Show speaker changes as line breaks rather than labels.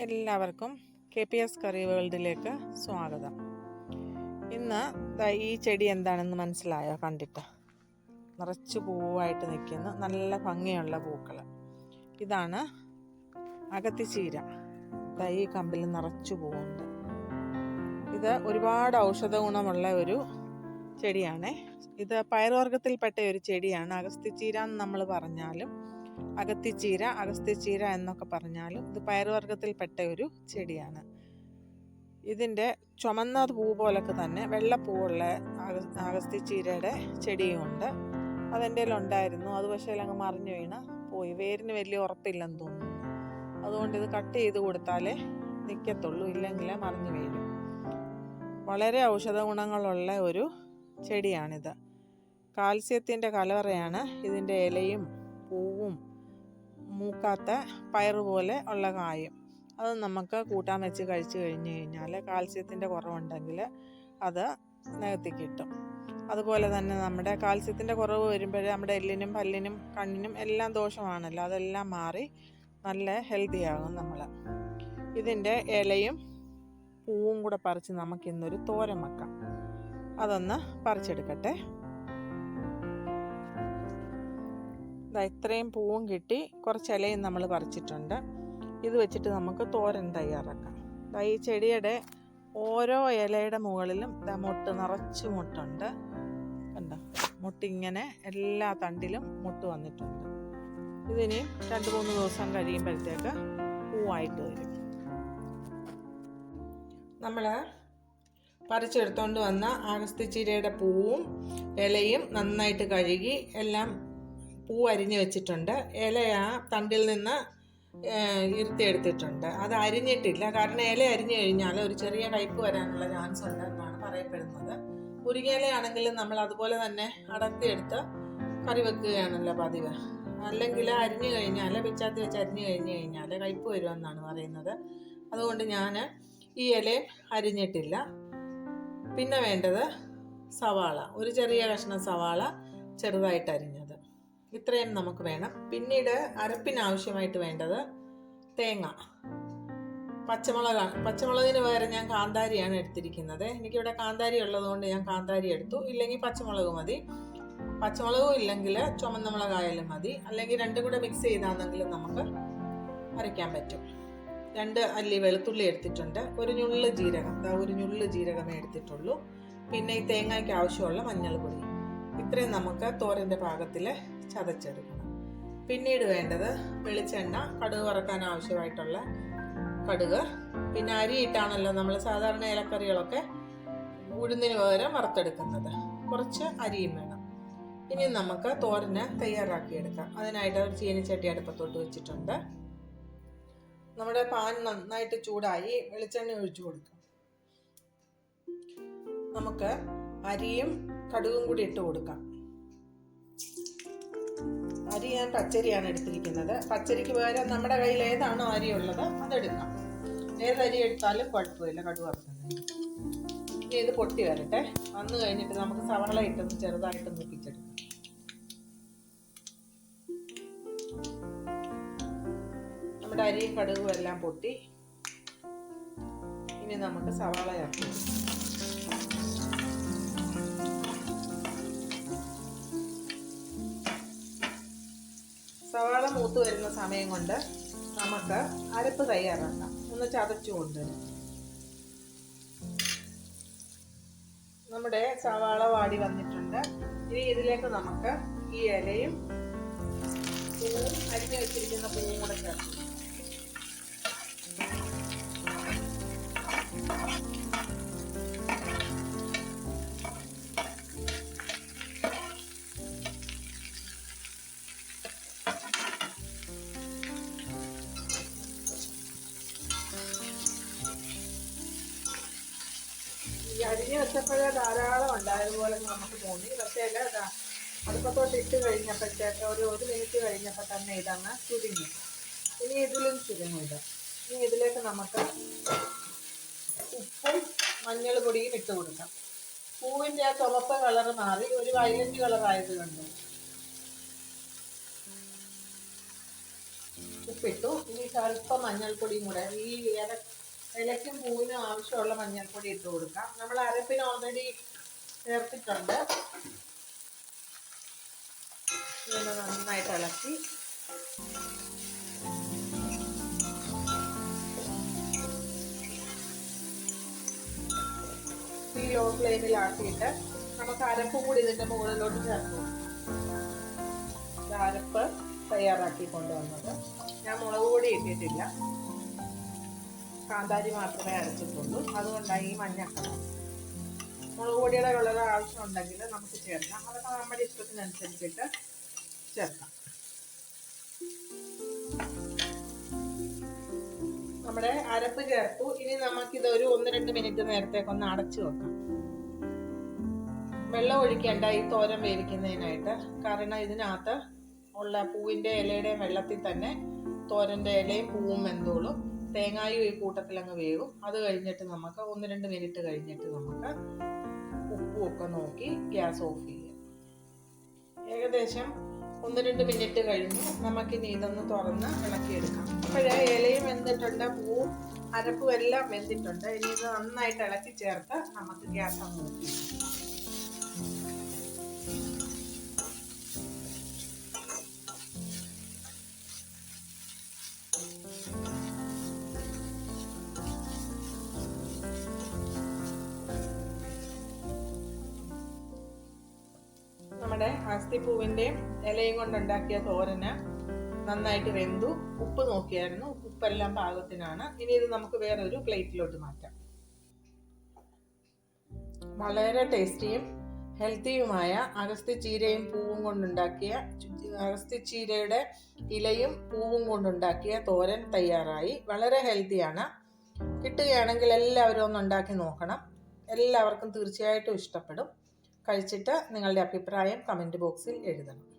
എല്ലാവർക്കും K P S കറി വേൾഡിലേക്ക് സ്വാഗതം. ഇന്ന് ഈ ചെടി എന്താണെന്ന് മനസ്സിലായോ? കണ്ടിട്ട്. നിറച്ച് പൂവായിട്ട് നിൽക്കുന്ന. നല്ല ഭംഗിയുള്ള പൂക്കൾ ഇതാണ് അകത്തിച്ചീര ഈ കമ്പിൽ നിറച്ചു പൂവുണ്ട്. ഇത് ഒരുപാട് ഔഷധ ഗുണമുള്ള ഒരു ചെടിയാണ്. ഇത് പയറുവർഗത്തിൽപ്പെട്ട ഒരു ചെടിയാണ്. അഗസ്തിച്ചീര എന്ന് നമ്മൾ പറഞ്ഞാലും അകത്തിച്ചീര അഗസ്ത്യച്ചീര എന്നൊക്കെ പറഞ്ഞാലും ഇത് പയറുവർഗത്തിൽപ്പെട്ട ഒരു ചെടിയാണ്. ഇതിന്റെ ചുമന്ന പൂ പോലൊക്കെ തന്നെ വെള്ളപ്പൂവുള്ള അഗ അഗസ്ത്യച്ചീരയുടെ ചെടിയുമുണ്ട് അതെന്റെ ഉണ്ടായിരുന്നു അത് പക്ഷേ അങ്ങ് മറിഞ്ഞു വീണ് പോയി. വേരിന് വലിയ ഉറപ്പില്ലെന്ന് തോന്നുന്നു. അതുകൊണ്ട് ഇത് കട്ട് ചെയ്ത് കൊടുത്താലേ നിൽക്കത്തുള്ളൂ ഇല്ലെങ്കിൽ മറിഞ്ഞു വീഴും. വളരെ ഔഷധ ഗുണങ്ങളുള്ള ഒരു ചെടിയാണിത്. കാൽസ്യത്തിന്റെ കലവറയാണ് ഇതിന്റെ ഇലയും മൂക്കാത്ത പയറ് പോലെ ഉള്ള കായും. അത് നമുക്ക് കൂട്ടാൻ വെച്ച് കഴിച്ചു കഴിഞ്ഞ് കഴിഞ്ഞാൽ കാൽസ്യത്തിന്റെ കുറവുണ്ടെങ്കിൽ അത് നികത്തി കിട്ടും. അതുപോലെ തന്നെ നമ്മുടെ കാൽസ്യത്തിന്റെ കുറവ് വരുമ്പോഴേ നമ്മുടെ എല്ലിനും പല്ലിനും കണ്ണിനും എല്ലാം ദോഷമാണല്ലോ. അതെല്ലാം മാറി നല്ല ഹെൽത്തി ആകും നമ്മൾ ഇതിന്റെ ഇലയും പൂവും കൂടെ പറിച്ച് നമുക്കിന്നൊരു തോരൻ വെക്കാം. അതൊന്ന് പറിച്ചെടുക്കട്ടെ. ദാ ഇത്രയും പൂവും കിട്ടി. കുറച്ച് ഇലയും നമ്മൾ പറിച്ചിട്ടുണ്ട്. ഇത് വെച്ചിട്ട് നമുക്ക് തോരൻ തയ്യാറാക്കാം. ദാ ഈ ചെടിയുടെ ഓരോ ഇലയുടെ മുകളിലും ഇതാ മുട്ട് നിറച്ച് മുട്ടുണ്ട്. കണ്ടോ? മുട്ടിങ്ങനെ എല്ലാ തണ്ടിലും മുട്ട് വന്നിട്ടുണ്ട്. ഇതിനി രണ്ട് മൂന്ന് ദിവസം കഴിയുമ്പോഴത്തേക്ക് പൂവായിട്ട് വരും. നമ്മൾ പറിച്ചെടുത്തോണ്ട് വന്ന ആഗസ്തി ചീരയുടെ പൂവും ഇലയും നന്നായിട്ട് കഴുകി എല്ലാം പൂ അരിഞ്ഞ് വെച്ചിട്ടുണ്ട്. ഇല ആ തണ്ടിൽ നിന്ന് ഇരുത്തിയെടുത്തിട്ടുണ്ട് അത് അരിഞ്ഞിട്ടില്ല. കാരണം ഇല അരിഞ്ഞു കഴിഞ്ഞാൽ ഒരു ചെറിയ കയ്പ് വരാനുള്ള ചാൻസ് ഉണ്ട് എന്നാണ് പറയപ്പെടുന്നത്. മുരിങ്ങയിലയാണെങ്കിലും നമ്മൾ അതുപോലെ തന്നെ അടർത്തിയെടുത്ത് കറി വെക്കുകയാണല്ലോ പതിവ്. അല്ലെങ്കിൽ അരിഞ്ഞു കഴിഞ്ഞാൽ പിച്ചാത്തി വെച്ച് അരിഞ്ഞു കഴിഞ്ഞു കഴിഞ്ഞാൽ കയ്പ് വരുമെന്നാണ് പറയുന്നത്. അതുകൊണ്ട് ഞാൻ ഈ ഇല അരിഞ്ഞിട്ടില്ല. പിന്നെ വേണ്ടത് സവാള. ഒരു ചെറിയ കഷ്ണം സവാള ചെറുതായിട്ട് അരിഞ്ഞത് ഇത്രയും നമുക്ക് വേണം. പിന്നീട് അരപ്പിന് ആവശ്യമായിട്ട് വേണ്ടത് തേങ്ങ. പച്ചമുളക് പച്ചമുളകിന് പകരം ഞാൻ കാന്താരിയാണ് എടുത്തിരിക്കുന്നത്. എനിക്കിവിടെ കാന്താരി ഉള്ളതുകൊണ്ട് ഞാൻ കാന്താരി എടുത്തു. ഇല്ലെങ്കിൽ പച്ചമുളക് മതി. പച്ചമുളകും ഇല്ലെങ്കിൽ ചുമന്ന മുളകായാലും മതി. അല്ലെങ്കിൽ രണ്ടും കൂടെ മിക്സ് ചെയ്താണെങ്കിലും നമുക്ക് അരയ്ക്കാൻ പറ്റും. രണ്ട് അല്ലി വെളുത്തുള്ളി എടുത്തിട്ടുണ്ട്. ഒരു ഞുള്ള് ജീരകം. അതാ ഒരു ഞുള്ള് ജീരകമേ എടുത്തിട്ടുള്ളൂ. പിന്നെ ഈ തേങ്ങയ്ക്ക് ആവശ്യമുള്ള മഞ്ഞൾ മഞ്ഞൾപ്പൊടി. ഇത്രയും നമുക്ക് തോരന്റെ പാകത്തിൽ ചതച്ചെടുക്കണം. പിന്നീട് വേണ്ടത് വെളിച്ചെണ്ണ കടുക് വറക്കാൻ ആവശ്യമായിട്ടുള്ള കടുക്. പിന്നെ അരിയിട്ടാണല്ലോ നമ്മൾ സാധാരണ ഇലക്കറികളൊക്കെ ഉഴുന്നിന് പകരം വറുത്തെടുക്കുന്നത്. കുറച്ച് അരിയും വേണം. ഇനി നമുക്ക് തോരന് തയ്യാറാക്കിയെടുക്കാം. അതിനായിട്ട് ഒരു ചീനിച്ചട്ടി അടുപ്പത്തോട്ട് വെച്ചിട്ടുണ്ട്. നമ്മുടെ പാൻ നന്നായിട്ട് ചൂടായി വെളിച്ചെണ്ണ ഒഴിച്ചു കൊടുക്കാം. നമുക്ക് അരിയും കടുകും കൂടി ഇട്ട് കൊടുക്കാം. അരി ഞാൻ പച്ചരിയാണ് എടുത്തിരിക്കുന്നത്. പച്ചരിക്ക് പകരം നമ്മുടെ കയ്യിൽ ഏതാണോ അരി ഉള്ളത് അതെടുക്കാം. ഏതരി എടുത്താലും കുഴപ്പമില്ല കടുക് വറുക്കുന്നത് ഇനി ഇത് പൊട്ടി വരട്ടെ. വന്നു കഴിഞ്ഞിട്ട് നമുക്ക് സവാള ഇട്ടൊന്ന് ചെറുതായിട്ട് മുപ്പിച്ചെടുക്കാം നമ്മുടെ അരിയും കടുകും എല്ലാം പൊട്ടി. ഇനി നമുക്ക് സവാള ചേർക്കാം സവാള മൂത്ത് വരുന്ന സമയം കൊണ്ട് നമുക്ക് അരപ്പ് തയ്യാറാക്കാം. ഒന്ന് ചതച്ചു നമ്മുടെ സവാള വാടി വന്നിട്ടുണ്ട്. ഇനി ഇതിലേക്ക് നമുക്ക് ഈ ഇലയും പൂവും അരിഞ്ഞു വെച്ചിരിക്കുന്ന പൂവും കൂടെ ചേർക്കും. അരിഞ്ഞ് ധാരാളം ധാരാളം ഉണ്ടായതുപോലെ നമുക്ക് തോന്നി. പക്ഷേ അല്ല അടുപ്പത്തോട്ട് ഇട്ട് കഴിഞ്ഞപ്പോഴത്തേക്ക് ഒരു ഒരു മിനിറ്റ് കഴിഞ്ഞപ്പോൾ തന്നെ ഇതങ്ങ് ചുരുങ്ങി. ഇനി ഇതിലും ചുരുങ്ങും ഇത്. ഇനി ഇതിലേക്ക് നമുക്ക് ഉപ്പും മഞ്ഞൾ പൊടിയും ഇട്ട് കൊടുക്കാം. പൂവിന്റെ ആ ചുവപ്പ് കളർ മാറി ഒരു വയലറ്റ് കളർ ആയത് കണ്ടു ഉപ്പിട്ടു. ഇനി സ്വല്പം മഞ്ഞൾപ്പൊടിയും കൂടെ ഈ ഇല ഇലയ്ക്കും പൂവിനും ആവശ്യമുള്ള മഞ്ഞൾപ്പൊടി ഇട്ട് കൊടുക്കാം. നമ്മൾ അരപ്പിന് ഓൾറെഡി ചേർത്തിട്ടുണ്ട്. നന്നായിട്ട് ഇളക്കി. ഈ ലോ ഫ്ലെയിമിലാക്കിയിട്ട് നമുക്ക് അരപ്പ് കൂടി ഇതിന്റെ മുകളിലോട്ട് ചേർത്ത് അരപ്പ് തയ്യാറാക്കി കൊണ്ടുവന്നത്. ഞാൻ മുളക് പൊടി ഇട്ടിട്ടില്ല. കാന്താരി മാത്രമേ അരച്ചിട്ടുള്ളൂ. അതുകൊണ്ടാണ് ഈ മഞ്ഞക്കളർ മുളക് പൊടിയുടെ കളർ ആവശ്യമുണ്ടെങ്കിൽ നമുക്ക് ചേർക്കാം. അതൊക്കെ നമ്മുടെ ഇഷ്ടത്തിനനുസരിച്ചിട്ട് ചേർക്കാം. നമ്മുടെ അരപ്പ് ചേർത്തു. ഇനി നമുക്കിത് ഒരു ഒന്ന് രണ്ട് മിനിറ്റ് നേരത്തേക്ക് ഒന്ന് അടച്ചു വെക്കാം. വെള്ളം ഒഴിക്കേണ്ട ഈ തോരൻ വേവിക്കുന്നതിനായിട്ട്. കാരണം ഇതിനകത്ത് ഉള്ള പൂവിന്റെ ഇലയുടെയും വെള്ളത്തിൽ തന്നെ തോരന്റെ ഇലയും പൂവും വെന്തോളും. തേങ്ങായും ഈ കൂട്ടത്തിൽ അങ്ങ് വേവും. അത് കഴിഞ്ഞിട്ട് നമുക്ക് ഒന്ന് രണ്ട് മിനിറ്റ് കഴിഞ്ഞിട്ട് നമുക്ക് ഉപ്പും ഒക്കെ നോക്കി ഗ്യാസ് ഓഫ് ചെയ്യാം. ഏകദേശം ഒന്ന് രണ്ട് മിനിറ്റ് കഴിഞ്ഞു നമുക്കിനി ഇതൊന്ന് തുറന്ന് ഇളക്കിയെടുക്കാം. അപ്പോഴേ ഇലയും വെന്തിട്ടുണ്ട് പൂവും അരപ്പും എല്ലാം വെന്തിട്ടുണ്ട്. ഇനി ഇത് നന്നായിട്ട് ഇളക്കി ചേർത്ത് നമുക്ക് ഗ്യാസ് അങ്ങ് ഓഫ് ചെയ്യാം. നമ്മുടെ അസ്ഥിപ്പൂവിന്റെയും ഇലയും കൊണ്ടുണ്ടാക്കിയ തോരന് നന്നായിട്ട് വെന്തു. ഉപ്പ് നോക്കിയായിരുന്നു. ഉപ്പെല്ലാം പാകത്തിനാണ്. ഇനി ഇത് നമുക്ക് വേറൊരു പ്ലേറ്റിലോട്ട് മാറ്റാം. വളരെ ടേസ്റ്റിയും ഹെൽത്തിയുമായ ചീരയും പൂവും കൊണ്ടുണ്ടാക്കിയ അഗസ്തി ചീരയുടെ ഇലയും പൂവും കൊണ്ടുണ്ടാക്കിയ തോരൻ തയ്യാറായി. വളരെ ഹെൽത്തിയാണ്. കിട്ടുകയാണെങ്കിൽ എല്ലാവരും ഒന്ന് ഉണ്ടാക്കി നോക്കണം. എല്ലാവർക്കും തീർച്ചയായിട്ടും ഇഷ്ടപ്പെടും. കഴിച്ചിട്ട് നിങ്ങളുടെ അഭിപ്രായം കമന്റ് ബോക്സിൽ എഴുതണം.